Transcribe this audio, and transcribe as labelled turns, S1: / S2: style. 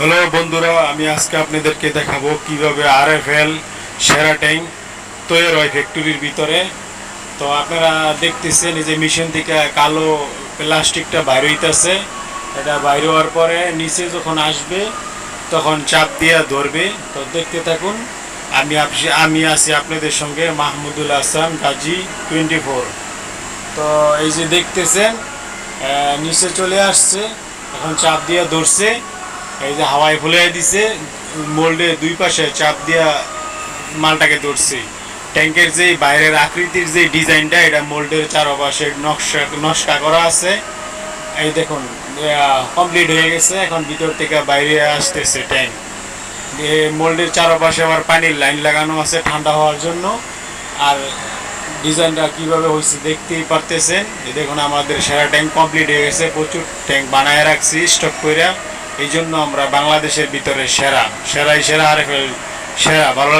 S1: Hello বন্ধুরা আমি আজকে আপনাদেরকে দেখাবো কীভাবে আর এফ এল সেরা ট্যাঙ্ক তৈরি হয় ফ্যাক্টরির ভিতরে। তো আপনারা দেখতেছেন এই যে মেশিন থেকে কালো প্লাস্টিকটা বাইরে হইতেছে। এটা বাইরে হওয়ার পরে নিচে যখন আসবে, তখন চাপ দিয়ে ধরবে। তো দেখতে থাকুন, আমি আমি আছি আপনাদের সঙ্গে, মাহমুদুল আসলাম গাজী টোয়েন্টি ফোর তো এই যে দেখতেছেন নিচে চলে আসছে, এখন চাপ দিয়ে ধরছে। এই যে হাওয়ায় ফুলে দিছে, মোল্ডে দুই পাশে চাপ দিয়া মালটাকে ধরছে। ট্যাঙ্কের যে বাইরের আকৃতির যে ডিজাইনটা, এটা মোল্ডের চারপাশে নকশা নকশা করা আছে। এই দেখুন কমপ্লিট হয়ে গেছে। এখন ভিতর থেকে বাইরে আসতেছে ট্যাঙ্ক মোল্ডের চারপাশে আবার পানির লাইন লাগানো আছে ঠান্ডা হওয়ার জন্য। আর ডিজাইনটা কীভাবে হয়েছে দেখতেই পারতেছেন। দেখুন, আমাদের সেরা ট্যাঙ্ক কমপ্লিট হয়ে গেছে। প্রচুর ট্যাঙ্ক বানায় রাখছি, স্টক করে এই জন্য আমরা বাংলাদেশের ভিতরে সেরা সেরাই সেরা আর সেরা ভালো